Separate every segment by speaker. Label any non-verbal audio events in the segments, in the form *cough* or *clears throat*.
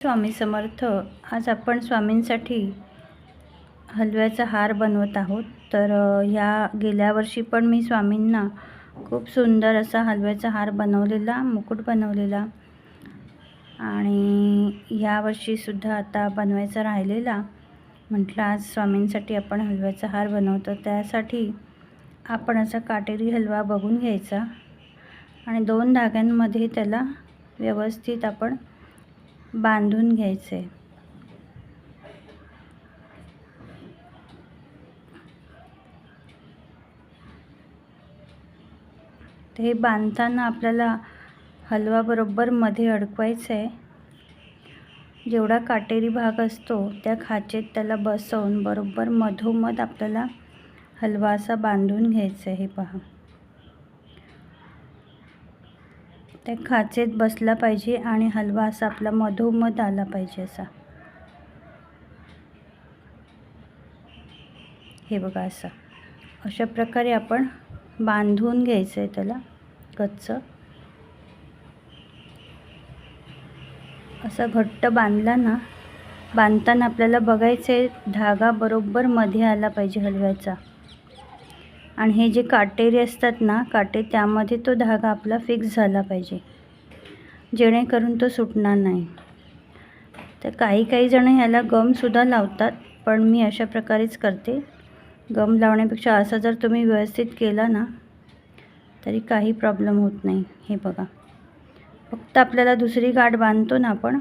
Speaker 1: स्वामी समर्थ आज आपण स्वामींसाठी हलव्याचा हार बनवत आहोत. तर ह्या गेल्या वर्षी पण मी स्वामींना खूप सुंदर असा हलव्याचा हार बनवलेला मुकुट बनवलेला आणि यावर्षीसुद्धा आता बनवायचा राहिलेला. म्हटलं आज स्वामींसाठी आपण हलव्याचा हार बनवतो. त्यासाठी आपण असा काटेरी हलवा बघून घ्यायचा आणि दोन धाग्यांमध्ये त्याला व्यवस्थित आपण बांधून घ्यायचे. ते हे बांधताना आपल्याला हलवा बरोबर मध्ये अडकवायचं. आहे जेवढा काटेरी भाग असतो त्या खाचेत त्याला बसवून बरोबर मधोमध आपल्याला हलवा असा बांधून घ्यायचा. आहे हे पहा. त्या खाचेत बसला पाहिजे आणि हलवा असा आपला मधोमध आला पाहिजे असा. हे बघा असा. अशा प्रकारे आपण बांधून घ्यायचं आहे त्याला कच्चं. असा घट्ट बांधला ना बांधताना आपल्याला बघायचं आहे धागा बरोबर मध्ये आला पाहिजे हलव्याचा. आणि हे जे काटेरी असतात ना काटे त्यामध्ये तो धागा आपला फिक्स झाला पाहिजे. जेणेकरून तो सुटणार नाही. तर काही काही जण ह्याला गमसुद्धा लावतात पण मी अशा प्रकारेच करते. गम लावण्यापेक्षा असा जर तुम्ही व्यवस्थित केला ना तरी काही प्रॉब्लेम होत नाही. हे बघा. फक्त आपल्याला दुसरी गाठ बांधतो ना आपण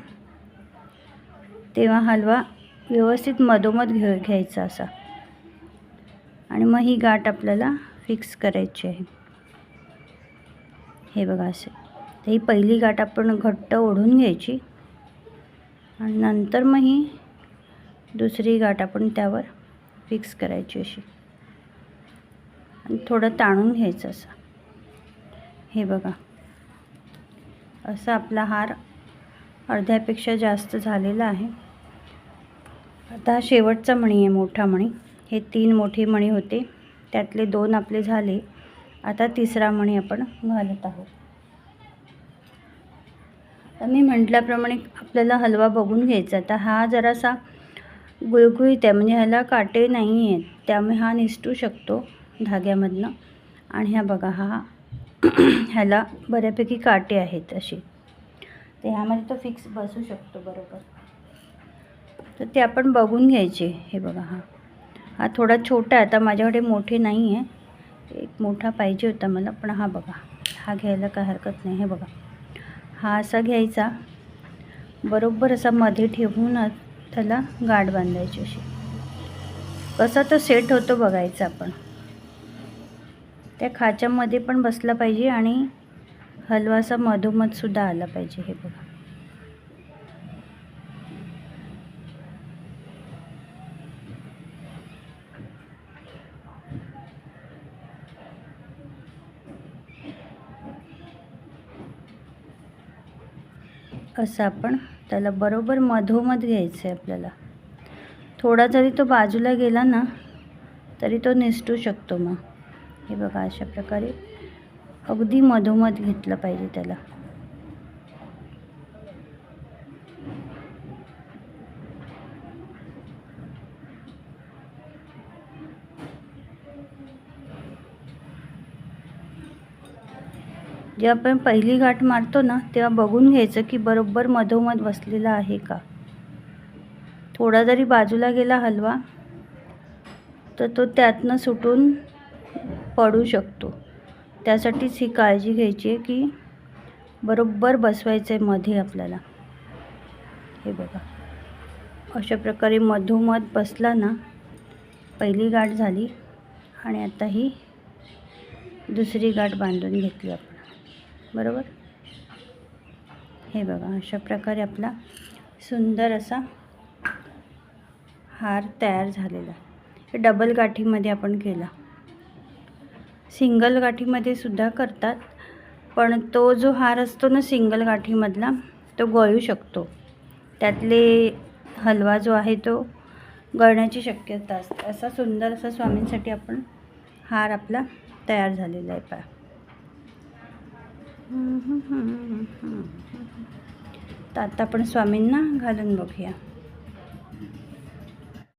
Speaker 1: तेव्हा हलवा व्यवस्थित मधोमध घे घ्यायचा असा. आणि मग ही गाठ आपल्याला फिक्स करायची आहे. हे बघा असे. तर ही पहिली गाठ आपण घट्ट ओढून घ्यायची. आणि नंतर मग ही दुसरी गाठ आपण त्यावर फिक्स करायची अशी. आणि थोडं ताणून घ्यायचं असं. हे बघा. असा आपला हार अर्ध्यापेक्षा जास्त झालेला आहे. आता हा शेवटचा मणी आहे मोठा मणी. हे तीन मोठे मणी होते. त्यातले दोन आपले झाले. आता तिसरा मणी आपण घालत आहोत. आता मी म्हटल्याप्रमाणे आपल्याला हलवा बघून घ्यायचा. तर हा जरासा गुळगुळीत आहे. म्हणजे ह्याला काटे नाही आहेत. त्यामुळे हा निसटू शकतो धाग्यामधनं. आणि ह्या बघा हा *clears throat* ह्याला बऱ्यापैकी काटे आहेत असे. तर ह्यामध्ये तो फिक्स बसू शकतो बरोबर. तर ते आपण बघून घ्यायचे. हे बघा हा. हा थोडा छोटा आहे आता माझ्याकडे मोठे नाही आहे. एक मोठा पाहिजे होता मला पण हा बघा हा घ्यायला काय हरकत नाही हे बघा. हा असा घ्यायचा बरोबर असा मध्ये ठेवून त्याला गाठ बांधायची अशी. कसा तो सेट होतो बघायचा आपण. त्या खाच्यामध्ये पण बसला पाहिजे आणि हलवा असा मधोमधसुद्धा आला पाहिजे हे बघा. असं आपण त्याला बरोबर मधोमध घ्यायचं आहे आपल्याला. थोडा जरी तो बाजूला गेला ना तरी तो निसटू शकतो मग. हे बघा अशा प्रकारे अगदी मधोमध घेतलं पाहिजे त्याला. जेव्हा आपण पहिली गाठ मारतो ना तेव्हा बघून घ्यायचं की बरोबर मधोमध बसलेला आहे का. थोडा जरी बाजूला गेला हलवा तर तो त्यातनं सुटून पडू शकतो. त्यासाठीच ही काळजी घ्यायची आहे की बरोबर बसवायचं आहे मध्ये आपल्याला. हे बघा. अशा प्रकारे मधोमध बसला ना पहिली गाठ झाली आणि आता ही दुसरी गाठ बांधून घेतली आपण. बरोबर? हे बघा अशा प्रकारे आपला सुंदर असा हार तयार झालेला आहे. डबल गाठीमध्ये आपण केला. सिंगल गाठीमध्ये सुद्धा करतात पण तो जो हार असतो ना सिंगल गाठीमधला तो गळू शकतो. त्यातले हलवा जो आहे तो गळण्याची शक्यता असते. असा सुंदर असा स्वामींसाठी आपण हार आपला तयार झालेला आहे पा तर आता आपण स्वामींना घालून बघूया.